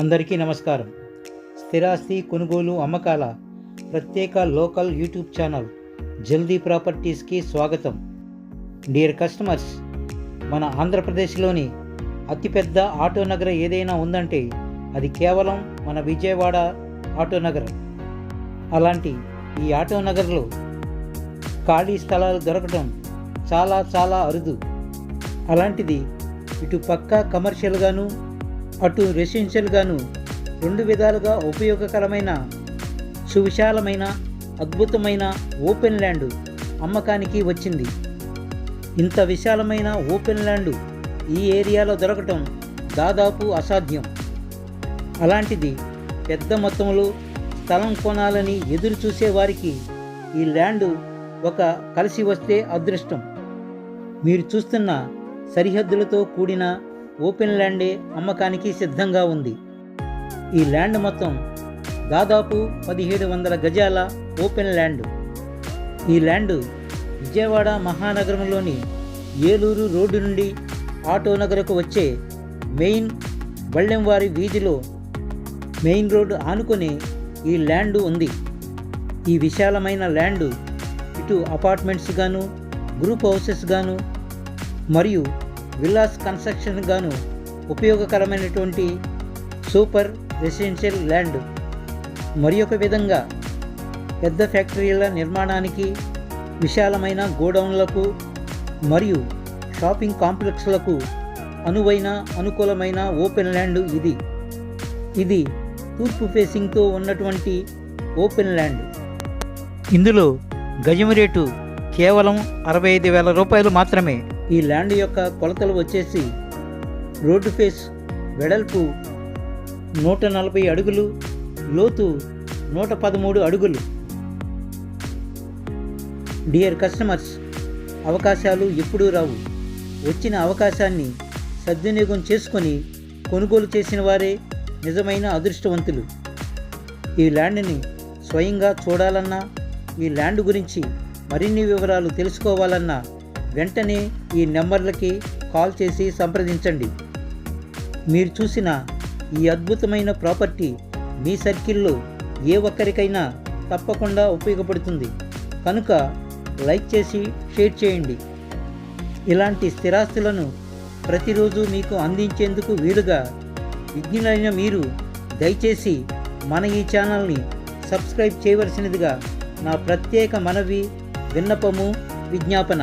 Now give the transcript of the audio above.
అందరికీ నమస్కారం. స్థిరాస్తి కొనుగోలు అమ్మకాల ప్రత్యేక లోకల్ యూట్యూబ్ ఛానల్ జల్దీ ప్రాపర్టీస్కి స్వాగతం. డియర్ కస్టమర్స్ మన ఆంధ్రప్రదేశ్లోని అతిపెద్ద ఆటో నగర ఏదైనా ఉందంటే అది కేవలం మన విజయవాడ ఆటో నగరం. అలాంటి ఈ ఆటో నగర్లో ఖాళీ స్థలాలు దొరకడం చాలా చాలా అరుదు. అలాంటిది ఇటు పక్క కమర్షియల్గాను అటు రెసిడెన్షియల్గాను రెండు విధాలుగా ఉపయోగకరమైన సువిశాలమైన అద్భుతమైన ఓపెన్ ల్యాండ్ అమ్మకానికి వచ్చింది. ఇంత విశాలమైన ఓపెన్ ల్యాండ్ ఈ ఏరియాలో దొరకటం దాదాపు అసాధ్యం. అలాంటిది పెద్ద మొత్తంలో స్థలం కొనాలని ఎదురు చూసే వారికి ఈ ల్యాండ్ ఒక కలిసి వస్తే అదృష్టం. మీరు చూస్తున్న సరిహద్దులతో కూడిన ఓపెన్ ల్యాండే అమ్మకానికి సిద్ధంగా ఉంది. ఈ ల్యాండ్ మొత్తం దాదాపు పదిహేడు వందల గజాల ఓపెన్ ల్యాండ్. ఈ ల్యాండ్ విజయవాడ మహానగరంలోని ఏలూరు రోడ్డు నుండి ఆటో నగరకు వచ్చే మెయిన్ బళ్ళెంవారి వీధిలో మెయిన్ రోడ్డు ఆనుకొని ఈ ల్యాండ్ ఉంది. ఈ విశాలమైన ల్యాండ్ ఇటు అపార్ట్మెంట్స్ గాను గ్రూప్ హౌసెస్ గాను మరియు విల్లాస్ కన్స్ట్రక్షన్ గాను ఉపయోగకరమైనటువంటి సూపర్ రెసిడెన్షియల్ ల్యాండ్. మరి ఒక విధంగా పెద్ద ఫ్యాక్టరీల నిర్మాణానికి విశాలమైన గోడౌన్లకు మరియు షాపింగ్ కాంప్లెక్స్లకు అనువైన అనుకూలమైన ఓపెన్ ల్యాండ్ ఇది. ఇది తూర్పు ఫేసింగ్తో ఉన్నటువంటి ఓపెన్ ల్యాండ్. ఇందులో గజం రేటు కేవలం అరవై ఐదు వేల రూపాయలు మాత్రమే. ఈ ల్యాండ్ యొక్క కొలతలు వచ్చేసి రోడ్డు ఫేస్ వెడల్పు నూట నలభై అడుగులు లోతు నూట పదమూడు అడుగులు. డియర్ కస్టమర్స్ అవకాశాలు ఎప్పుడూ రావు. వచ్చిన అవకాశాన్ని సద్వినియోగం చేసుకొని కొనుగోలు చేసిన వారే నిజమైన అదృష్టవంతులు. ఈ ల్యాండ్ని స్వయంగా చూడాలన్నా ఈ ల్యాండ్ గురించి మరిన్ని వివరాలు తెలుసుకోవాలన్నా వెంటనే ఈ నెంబర్లకి కాల్ చేసి సంప్రదించండి. మీరు చూసిన ఈ అద్భుతమైన ప్రాపర్టీ మీ సర్కిల్లో ఏ ఒక్కరికైనా తప్పకుండా ఉపయోగపడుతుంది. కనుక లైక్ చేసి షేర్ చేయండి. ఇలాంటి స్థిరాస్తులను ప్రతిరోజు మీకు అందించేందుకు వీలుగా విజ్ఞులైన మీరు దయచేసి మన ఈ ఛానల్ని సబ్స్క్రైబ్ చేయవలసినదిగా నా ప్రత్యేక మనవి విన్నపము విజ్ఞాపన.